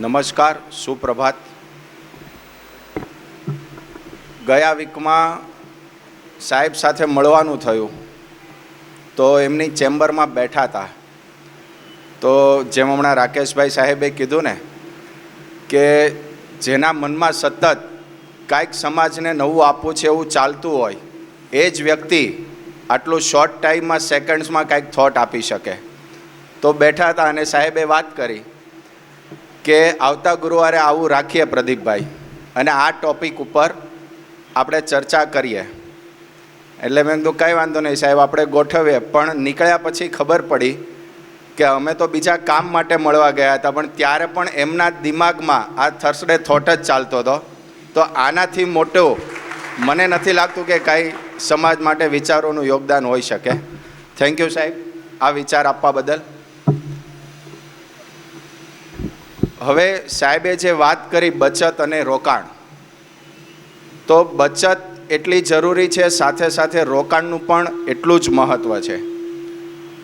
નમસ્કાર, સુપ્રભાત. ગયા વીકમાં સાહેબ સાથે મળવાનું થયું. તો એમની ચેમ્બરમાં બેઠા હતા. તો જેમ હમણાં રાકેશભાઈ સાહેબે કીધું ને, કે જેના મનમાં સતત કાંઈક સમાજને નવું આપવું છે એવું ચાલતું હોય, એ જ વ્યક્તિ આટલું શોર્ટ ટાઈમમાં સેકન્ડ્સમાં કાંઈક થોટ આપી શકે. તો બેઠા હતા અને સાહેબે વાત કરી. કે આવતા ગુરુવારે આવું રાખીએ પ્રદીપભાઈ. અને આ ટોપિક ઉપર આપણે ચર્ચા કરીએ. એટલે મેં કીધું, કંઈ વાંધો નહીં સાહેબ, આપણે ગોઠવીએ. પણ નીકળ્યા પછી ખબર પડી કે અમે તો બીજા કામ માટે મળવા ગયા હતા, પણ ત્યારે પણ એમના દિમાગમાં આ થર્સડે થોટ જ ચાલતો હતો. તો આનાથી મોટો મને નથી લાગતું કે કાંઈ સમાજ માટે વિચારોનું યોગદાન હોઈ શકે. થેન્ક યુ સાહેબ, આ વિચાર આપવા બદલ. હવે સાહેબે જે વાત કરી બચત અને રોકાણ, તો બચત એટલી જરૂરી છે, સાથે સાથે રોકાણનું પણ એટલું જ મહત્ત્વ છે.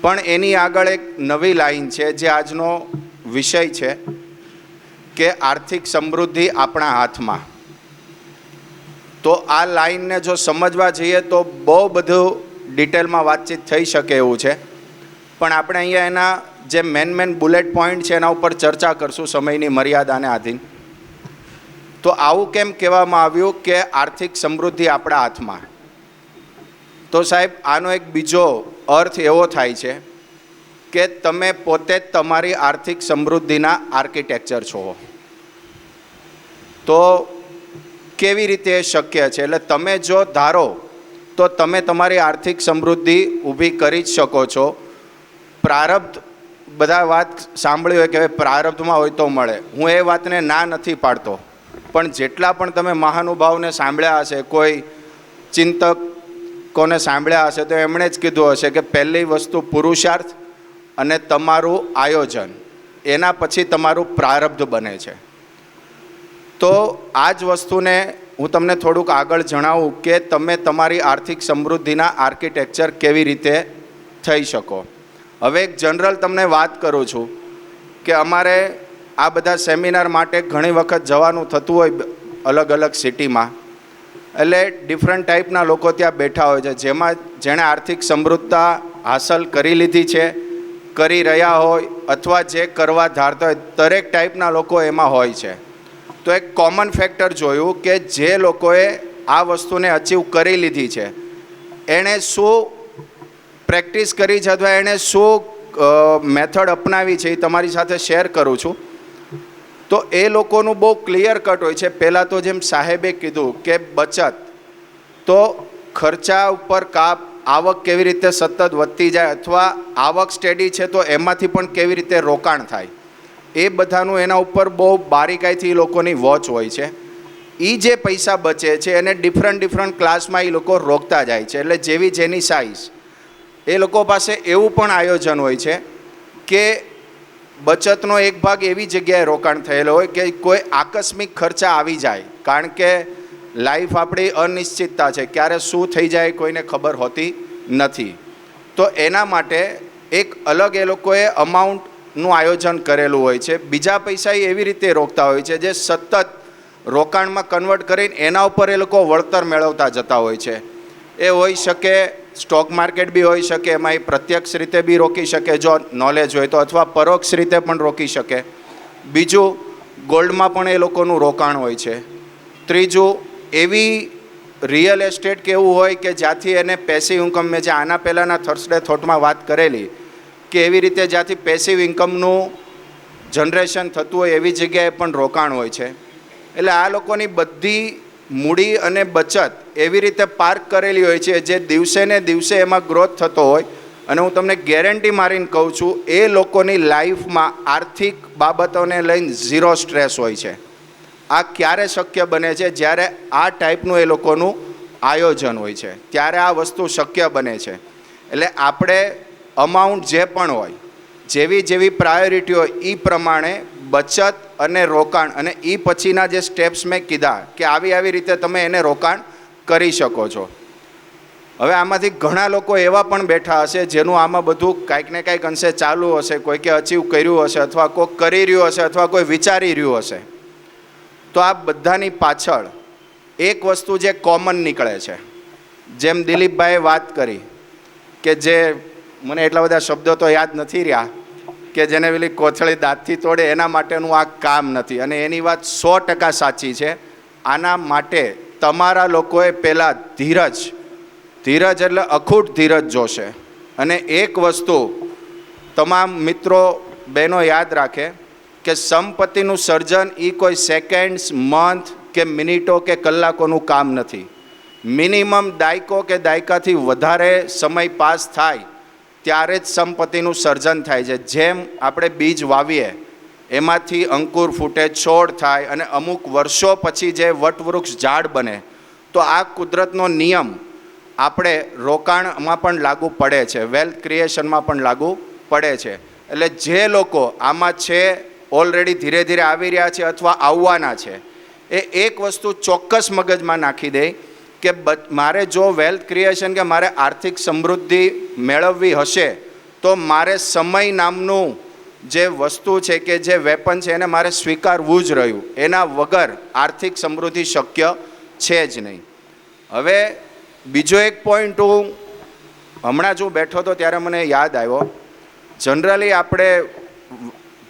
પણ એની આગળ એક નવી લાઈન છે, જે આજનો વિષય છે, કે આર્થિક સમૃદ્ધિ આપણા હાથમાં. તો આ લાઈનને જો સમજવા જઈએ, તો બહુ બધું ડિટેલમાં વાતચીત થઈ શકે એવું છે. પણ આપણે અહીંયા એના જે મેન મેન બુલેટ પોઈન્ટ છે એના ઉપર ચર્ચા કરશું સમયની મર્યાદાને આધીન. તો આવું કેમ કહેવામાં આવ્યું કે આર્થિક સમૃદ્ધિ આપણા હાથમાં? તો સાહેબ, આનો એક બીજો અર્થ એવો થાય છે કે તમે પોતે જ તમારી આર્થિક સમૃદ્ધિના આર્કિટેક્ચર છો. તો કેવી રીતે શક્ય છે? એટલે તમે જો ધારો, તો તમે તમારી આર્થિક સમૃદ્ધિ ઊભી કરી જ શકો છો. પ્રારબ્ધ બધા વાત સાંભળી હોય કે પ્રારબ્ધમાં હોય તો મળે. હું એ વાતને ના નથી પાડતો. પણ જેટલા પણ તમે મહાનુભાવને સાંભળ્યા હશે, કોઈ ચિંતક કોને સાંભળ્યા હશે, તો એમણે જ કીધું હશે કે પહેલી વસ્તુ પુરુષાર્થ અને તમારું આયોજન. એના પછી તમારું પ્રારબ્ધ બને છે. તો આ જ વસ્તુને હું તમને થોડુંક આગળ જણાવું કે તમે તમારી આર્થિક સમૃદ્ધિના આર્કિટેક્ચર કેવી રીતે થઈ શકો. હવે એક જનરલ તમને વાત કરું છું કે અમારે આ બધા સેમિનાર માટે ઘણી વખત જવાનું થતું હોય અલગ અલગ સિટીમાં. એટલે ડિફરન્ટ ટાઈપના લોકો ત્યાં બેઠા હોય છે. જેમાં જેણે આર્થિક સમૃદ્ધતા હાંસલ કરી લીધી છે, કરી રહ્યા હોય અથવા જે કરવા ધારતા હોય, દરેક ટાઈપના લોકો એમાં હોય છે. તો એક કોમન ફેક્ટર જોયું કે જે લોકોએ આ વસ્તુને અચીવ કરી લીધી છે. એણે શું પ્રેક્ટિસ કરી છે અથવા એણે શું મેથડ અપનાવી છે એ તમારી સાથે શેર કરું છું. તો એ લોકોનું બહુ ક્લિયર કટ હોય છે. પહેલાં તો જેમ સાહેબે કીધું કે બચત, તો ખર્ચા ઉપર કાપ, આવક કેવી રીતે સતત વધતી જાય અથવા આવક સ્ટેડી છે તો એમાંથી પણ કેવી રીતે રોકાણ થાય. એ બધાનું એના ઉપર બહુ બારીકાઈથી એ લોકોની વોચ હોય છે. એ જે પૈસા બચે છે એને ડિફરન્ટ ડિફરન્ટ ક્લાસમાં એ લોકો રોકતા જાય છે. એટલે જેવી જેની સાઇઝ એ લોકો પાસે એવું પણ આયોજન હોય છે કે બચતનો એક ભાગ એવી જગ્યાએ રોકાણ થયેલો હોય કે કોઈ આકસ્મિક ખર્ચા આવી જાય. કારણ કે લાઈફ આપણી અનિશ્ચિતતા છે. ક્યારે શું થઈ જાય કોઈને ખબર હોતી નથી. તો એના માટે એક અલગ એ લોકોએ અમાઉન્ટનું આયોજન કરેલું હોય છે. બીજા પૈસા એવી રીતે રોકતા હોય છે જે સતત રોકાણમાં કન્વર્ટ કરીને એના ઉપર એ લોકો વળતર મેળવતા જતા હોય છે. એ હોઈ શકે સ્ટોક માર્કેટ બી હોઈ શકે, એમાં એ પ્રત્યક્ષ રીતે બી રોકી શકે, જો નોલેજ હોય તો, અથવા પરોક્ષ રીતે પણ રોકી શકે. બીજું ગોલ્ડમાં પણ એ લોકોનું રોકાણ હોય છે. ત્રીજું, એવી રિયલ એસ્ટેટ કેવું હોય કે જ્યાંથી એને પેસિવ ઇન્કમ મેં જે આના પહેલાંના થર્સડે થોટમાં વાત કરેલી, કે એવી રીતે જ્યાંથી પેસિવ ઇન્કમનું જનરેશન થતું હોય, એવી જગ્યાએ પણ રોકાણ હોય છે. એટલે આ લોકોની બધી મૂડી અને બચત એવી રીતે પાર્ક કરેલી હોય છે જે દિવસે ને દિવસે એમાં ગ્રોથ થતો હોય. અને હું તમને ગેરંટી મારીને કહું છું, એ લોકોની લાઈફમાં આર્થિક બાબતોને લઈને ઝીરો સ્ટ્રેસ હોય છે. આ ક્યારે શક્ય બને છે? જ્યારે આ ટાઈપનું એ લોકોનું આયોજન હોય છે. ત્યારે આ વસ્તુ શક્ય બને છે. એટલે આપણે અમાઉન્ટ જે પણ હોય, જેવી જેવી પ્રાયોરિટી હોય એ પ્રમાણે બચત અને રોકાણ અને એ પછીના જે સ્ટેપ્સ મેં કીધા કે આવી આવી રીતે તમે એને રોકાણ કરી શકો છો. હવે આમાંથી ઘણા લોકો એવા પણ બેઠા હશે જેનું આમાં બધું કાંઈક ને કાંઈક અંશે ચાલુ હશે, કોઈકે અચીવ કર્યું હશે અથવા કોઈ કરી રહ્યું હશે અથવા કોઈ વિચારી રહ્યું હશે. તો આ બધાની પાછળ એક વસ્તુ જે કોમન નીકળે છે. જેમ દિલીપભાઈએ વાત કરી કે જે મને એટલા બધા શબ્દો તો યાદ નથી રહ્યા કે જેને પેલી કોથળી દાંતથી તોડે, એના માટેનું આ કામ નથી. અને એની વાત સો ટકા સાચી છે. આના માટે તમારા લોકોએ પહેલાં ધીરજ ધીરજ એટલે અખૂટ ધીરજ જોશે. અને એક વસ્તુ તમામ મિત્રો, બહેનો યાદ રાખે કે સંપત્તિનું સર્જન એ કોઈ સેકન્ડ્સ, મંથ કે મિનિટો કે કલાકોનું કામ નથી. મિનિમમ દાયકો કે દાયકાથી વધારે સમય પાસ થાય ત્યારે જ સંપત્તિનું સર્જન થાય છે. જેમ આપણે બીજ વાવીએ, એમાંથી અંકુર ફૂટે, છોડ થાય અને અમુક વર્ષો પછી જે વટવૃક્ષ ઝાડ બને, તો આ કુદરતનો નિયમ આપણે રોકાણમાં પણ લાગુ પડે છે. વેલ્થ ક્રિએશનમાં પણ લાગુ પડે છે. એટલે જે લોકો આમાં છે, ઓલરેડી ધીરે ધીરે આવી રહ્યા છે અથવા આવવાના છે, એ એક વસ્તુ ચોક્કસ મગજમાં નાખી દે કે મારે જો વેલ્થ ક્રિએશન કે મારે આર્થિક સમૃદ્ધિ મેળવવી હશે, તો મારે સમય નામનું જે વસ્તુ છે કે જે વેપન છે એને મારે સ્વીકારવું જ રહ્યું. એના વગર આર્થિક સમૃદ્ધિ શક્ય છે જ નહીં. હવે બીજો એક પોઈન્ટ હું હમણાં જ બેઠો હતો ત્યારે મને યાદ આવ્યો. જનરલી આપણે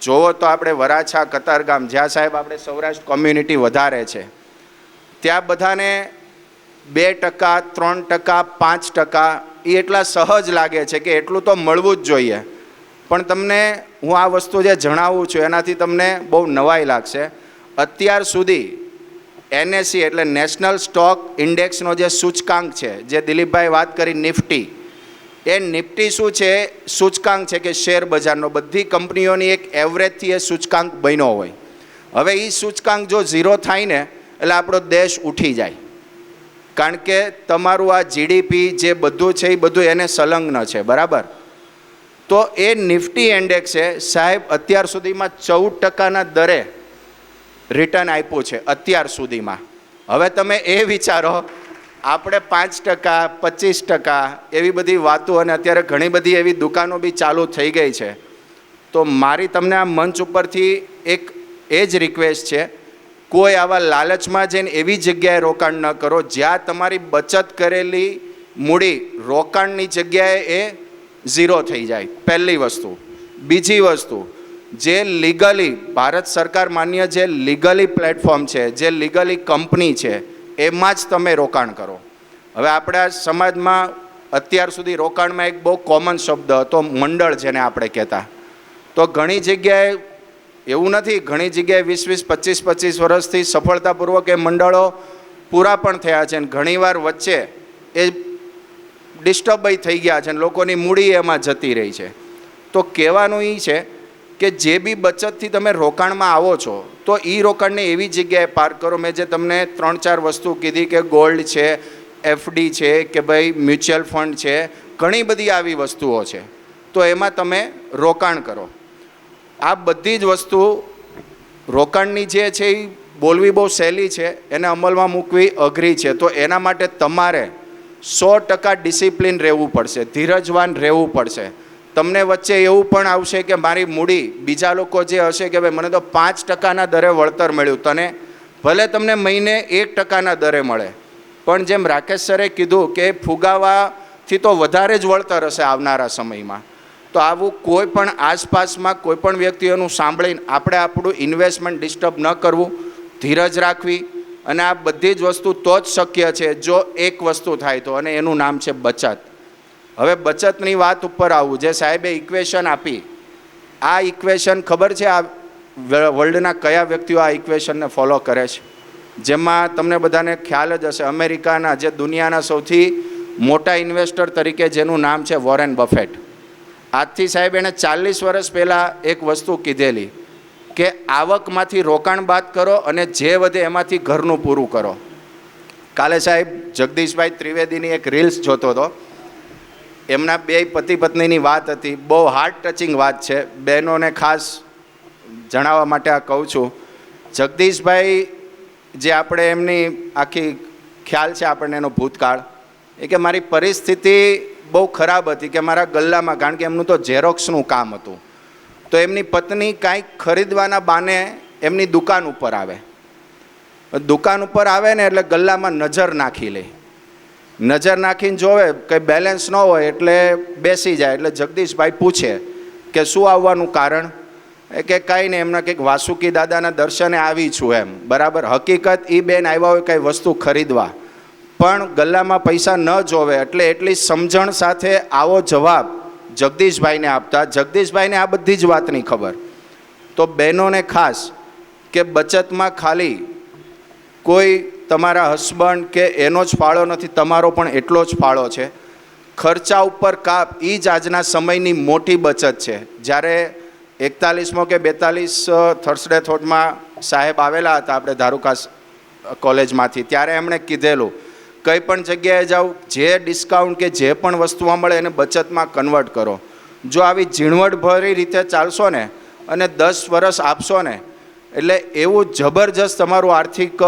જોવો તો આપણે વરાછા, કતારગામ જ્યાં સાહેબ આપણે સૌરાષ્ટ્ર કોમ્યુનિટી વધારે છે. ત્યાં બધાને બે ટકા, ત્રણ ટકા, પાંચ ટકા એ એટલા સહજ લાગે છે કે એટલું તો મળવું જ જોઈએ. પણ તમને હું આ વસ્તુ જે જણાવું છું, એનાથી તમને બહુ નવાઈ લાગશે. અત્યાર સુધી એનએસસી એટલે નેશનલ સ્ટોક ઇન્ડેક્સનો જે સૂચકાંક છે, જે દિલીપભાઈ વાત કરી નિફ્ટી, એ નિફ્ટી શું છે? સૂચકાંક છે કે શેર બજારનો. બધી કંપનીઓની એક એવરેજથી એ સૂચકાંક બન્યો હોય. હવે એ સૂચકાંક જો ઝીરો થાય ને, એટલે આપણો દેશ ઉઠી જાય. કારણ કે તમારું આ જીડીપી જે બધું છે એ બધું એને સંલગ્ન છે, બરાબર? તો એ નિફ્ટી ઇન્ડેક્સે સાહેબ અત્યાર સુધીમાં ચૌદ ટકાના દરે રિટર્ન આપ્યું છે, અત્યાર સુધીમાં. હવે તમે એ વિચારો, આપણે પાંચ ટકા, પચીસ ટકા એવી બધી વાતો અને અત્યારે ઘણી બધી એવી દુકાનો બી ચાલુ થઈ ગઈ છે. તો મારી તમને આ મંચ ઉપરથી એક એ જ રિક્વેસ્ટ છે કોઈ આવા લાલચમાં જઈને એવી જગ્યાએ રોકાણ ન કરો. જ્યાં તમારી બચત કરેલી મૂડી રોકાણની જગ્યાએ એ ઝીરો થઈ જાય. પહેલી વસ્તુ. બીજી વસ્તુ, જે લીગલી ભારત સરકાર માન્ય જે લીગલી પ્લેટફોર્મ છે, જે લીગલી કંપની છે, એમાં જ તમે રોકાણ કરો. હવે આપણા સમાજમાં અત્યાર સુધી રોકાણમાં એક બહુ કોમન શબ્દ હતો, મંડળ જેને આપણે કહેતા. તો ઘણી જગ્યાએ એવું નથી, ઘણી જગ્યાએ વીસ વીસ પચીસ પચીસ વર્ષથી સફળતાપૂર્વક એ મંડળો પૂરા પણ થયા છે અને ઘણીવાર વચ્ચે એ ડિસ્ટર્બ થઈ ગયા છે અને લોકોની મૂડી એમાં જતી રહી છે. તો કહેવાનું એ છે કે જે બી બચતથી તમે રોકાણમાં આવો છો, તો એ રોકાણને એવી જગ્યાએ પાર્ક કરો. મેં જે તમને ત્રણ ચાર વસ્તુ કીધી કે ગોલ્ડ છે એફડી છે, કે ભાઈ મ્યુચ્યુઅલ ફંડ છે, ઘણી બધી આવી વસ્તુઓ છે. તો એમાં તમે રોકાણ કરો. આ બધી જ વસ્તુ રોકાણની જે છે એ બોલવી બહુ સહેલી છે, એને અમલમાં મૂકવી અઘરી છે. તો એના માટે તમારે સો ટકા ડિસિપ્લિન રહેવું પડશે, ધીરજવાન રહેવું પડશે. તમને વચ્ચે એવું પણ આવશે કે મારી મૂડી બીજા લોકો જે હશે કે ભાઈ મને તો પાંચ ટકાના દરે વળતર મળ્યું, તને ભલે તમને મહિને એક ટકાના દરે મળે. પણ જેમ રાકેશ સરે કીધું કે ફુગાવાથી તો વધારે જ વળતર હશે આવનારા સમયમાં. તો આવું કોઈ પણ આસપાસમાં કોઈ પણ વ્યક્તિઓનું સાંભળીને આપણે આપણું ઇન્વેસ્ટમેન્ટ ડિસ્ટર્બ ન કરવું, ધીરજ રાખવી અને આ બધી જ વસ્તુ તો જ શક્ય છે જો એક વસ્તુ થાય તો અને એનું નામ છે બચત. હવે બચતની વાત ઉપર આવું, જે સાહેબે ઇક્વેશન આપી, આ ઇક્વેશન ખબર છે આ વર્લ્ડના કયા વ્યક્તિઓ આ ઇક્વેશનને ફોલો કરે છે? જેમાં તમને બધાને ખ્યાલ જ હશે, અમેરિકાના જે દુનિયાના સૌથી મોટા ઇન્વેસ્ટર તરીકે જેનું નામ છે વોરેન બફેટ આજથી સાહેબ એણે ચાલીસ વર્ષ પહેલાં એક વસ્તુ કીધેલી કે આવકમાંથી રોકાણ બાદ કરો અને જે વધે એમાંથી ઘરનું પૂરું કરો. કાલે સાહેબ જગદીશભાઈ ત્રિવેદીની એક રીલ્સ જોતો હતો. એમના બે પતિ પત્નીની વાત હતી. બહુ હાર્ટ ટચિંગ વાત છે. બહેનોને ખાસ જણાવવા માટે આ કહું છું. જગદીશભાઈ જે આપણે એમની આખી ખ્યાલ છે આપણને એનો ભૂતકાળ, એ કે મારી પરિસ્થિતિ બહુ ખરાબ હતી કે મારા ગલ્લામાં, કારણ કે એમનું તો ઝેરોક્સનું કામ હતું. તો એમની પત્ની કાંઈક ખરીદવાના બાને એમની દુકાન ઉપર આવે. દુકાન ઉપર આવે ને એટલે ગલ્લામાં નજર નાખી લે. નજર નાખીને જોવે કંઈ બેલેન્સ ન હોય એટલે બેસી જાય. એટલે જગદીશભાઈ પૂછે કે શું આવવાનું કારણ? કે કાંઈ નહીં, એમના કંઈક વાસુકી દાદાના દર્શને આવી છું એમ. બરાબર? હકીકત એ બેન આવ્યા હોય કંઈ વસ્તુ ખરીદવા. પણ ગલ્લામાં પૈસા ન જોવે એટલે એટલી સમજણ સાથે આવો જવાબ જગદીશભાઈને આપતા. જગદીશભાઈને આ બધી જ વાતની ખબર. તો બહેનોને ખાસ કે બચતમાં ખાલી કોઈ તમારા હસબન્ડ કે એનો જ ફાળો નથી, તમારો પણ એટલો જ ફાળો છે. ખર્ચા ઉપર કાપ એ જ આજના સમયની મોટી બચત છે. જ્યારે એકતાલીસમો કે બેતાલીસ થર્સડે થોટમાં સાહેબ આવેલા હતા આપણે ધારુકા કોલેજમાંથી. ત્યારે એમણે કીધેલું કંઈ પણ જગ્યાએ જાઓ, જે ડિસ્કાઉન્ટ કે જે પણ વસ્તુઓ મળે એને બચતમાં કન્વર્ટ કરો. જો આવી ઝીણવટભરી રીતે ચાલશો ને અને દસ વર્ષ આપશો ને, એટલે એવું જબરજસ્ત તમારું આર્થિક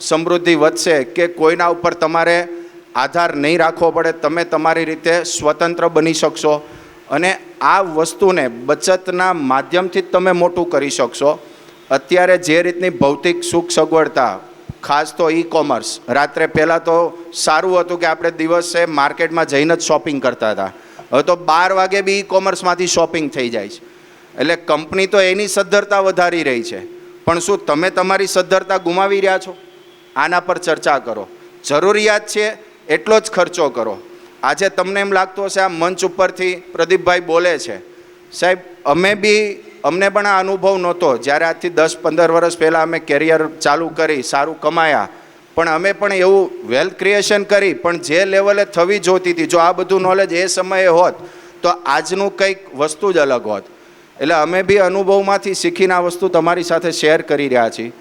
સમૃદ્ધિ વધશે કે કોઈના ઉપર તમારે આધાર નહીં રાખવો પડે, તમે તમારી રીતે સ્વતંત્ર બની શકશો અને આ વસ્તુને બચતના માધ્યમથી જ તમે મોટું કરી શકશો. અત્યારે જે રીતની ભૌતિક સુખ સગવડતા ખાસ તો ઈ કોમર્સ રાત્રે પહેલાં તો સારું હતું કે આપણે દિવસે માર્કેટમાં જઈને જ શોપિંગ કરતા હતા. હવે તો બાર વાગે બી ઈ કોમર્સમાંથી શોપિંગ થઈ જાય છે. એટલે કંપની તો એની સદ્ધરતા વધારી રહી છે. પણ શું તમે તમારી સદ્ધરતા ગુમાવી રહ્યા છો? આના પર ચર્ચા કરો. જરૂરિયાત છે એટલો જ ખર્ચો કરો. આજે તમને એમ લાગતું હશે આ મંચ ઉપરથી પ્રદીપભાઈ બોલે છે. સાહેબ, અમે બી અમને પણ આ અનુભવ નહોતો. જ્યારે આજથી દસ, પંદર વર્ષ પહેલાં અમે કેરિયર ચાલુ કરી, સારું કમાયા. પણ અમે પણ એવું વેલ્થ ક્રિએશન કરી, પણ જે લેવલે થવી જોતી હતી, જો આ બધું નોલેજ એ સમયે હોત, તો આજનું કંઈક વસ્તુ જ અલગ હોત. એટલે અમે બી અનુભવમાંથી શીખીને આ વસ્તુ તમારી સાથે શેર કરી રહ્યા છીએ.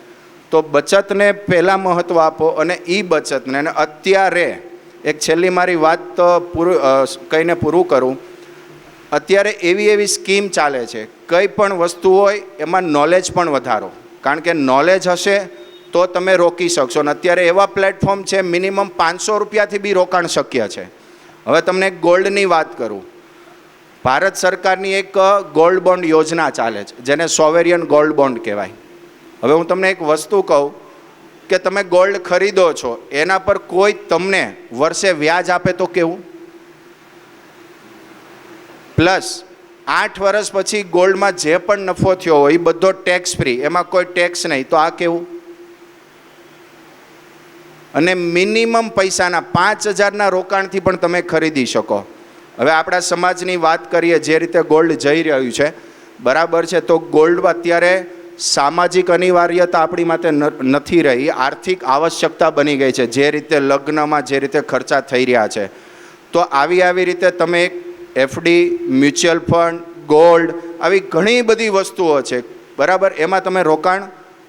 તો બચતને પહેલાં મહત્ત્વ આપો અને એ બચતને. અને અત્યારે એક છેલ્લી મારી વાત તો પૂરું કહીને પૂરું કરું. અત્યારે એવી એવી સ્કીમ ચાલે છે. કંઈ પણ વસ્તુ હોય, એમાં નોલેજ પણ વધારો. કારણ કે નોલેજ હશે તો તમે રોકી શકશો. અને અત્યારે એવા પ્લેટફોર્મ છે મિનિમમ પાંચસો રૂપિયાથી બી રોકાણ શક્ય છે. હવે તમને ગોલ્ડની વાત કરું. ભારત સરકારની એક ગોલ્ડ બોન્ડ યોજના ચાલે છે, જેને સોવેરિયન ગોલ્ડ બોન્ડ કહેવાય. હવે હું તમને એક વસ્તુ કહું કે તમે ગોલ્ડ ખરીદો છો, એના પર કોઈ તમને વર્ષે વ્યાજ આપે તો કેવું? પ્લસ આઠ વર્ષ પછી ગોલ્ડમાં જે પણ નફો થયો હોય, એ બધો ટેક્સ ફ્રી એમાં કોઈ ટેક્સ નહીં. તો આ કેવું? અને મિનિમમ પૈસાના પાંચ હજારના રોકાણથી પણ તમે ખરીદી શકો. હવે આપણા સમાજની વાત કરીએ, જે રીતે ગોલ્ડ જઈ રહ્યું છે, બરાબર છે? તો ગોલ્ડ અત્યારે સામાજિક અનિવાર્યતા આપણી માટે નથી રહી. આર્થિક આવશ્યકતા બની ગઈ છે. જે રીતે લગ્નમાં જે રીતે ખર્ચા થઈ રહ્યા છે. તો આવી આવી રીતે તમે એક એફડી, મ્યુચ્યુઅલ ફંડ, ગોલ્ડ આવી ઘણી બધી વસ્તુઓ છે. બરાબર? એમાં તમે રોકાણ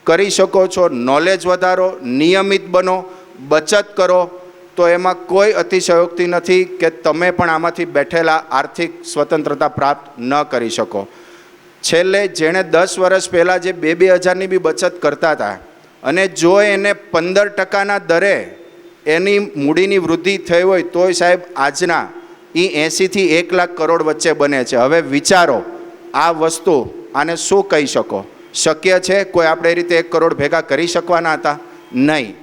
કરી શકો છો નોલેજ વધારો, નિયમિત બનો, બચત કરો. તો એમાં કોઈ અતિશયોક્તિ નથી કે તમે પણ આમાંથી બેઠેલા આર્થિક સ્વતંત્રતા પ્રાપ્ત ન કરી શકો. છેલ્લે જેણે દસ વર્ષ પહેલાં જે બે બે હજારની બી બચત કરતા હતા અને જો એને પંદર ટકાના દરે એની મૂડીની વૃદ્ધિ થઈ હોય, તોય સાહેબ આજના એ એંસીથી એક લાખ કરોડ વચ્ચે બને છે. હવે વિચારો, આ વસ્તુ આને શું કહી શકો? શક્ય છે કોઈ આપણે એ રીતે એક કરોડ ભેગા કરી શકવાના હતા? નહીં.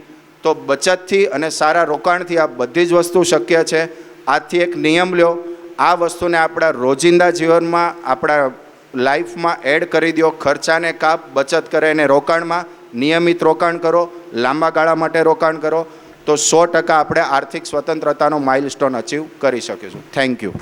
તો બચતથી અને સારા રોકાણથી આ બધી જ વસ્તુ શક્ય છે. આથી એક નિયમ લ્યો, આ વસ્તુને આપણા રોજિંદા જીવનમાં, આપણા લાઈફમાં એડ કરી દો. ખર્ચાને કાપ, બચત કરે અને રોકાણમાં નિયમિત રોકાણ કરો. લાંબા ગાળા માટે રોકાણ કરો. તો સો ટકા આપણે આર્થિક સ્વતંત્રતાનો માઇલસ્ટોન અચીવ કરી શકીશું. Thank you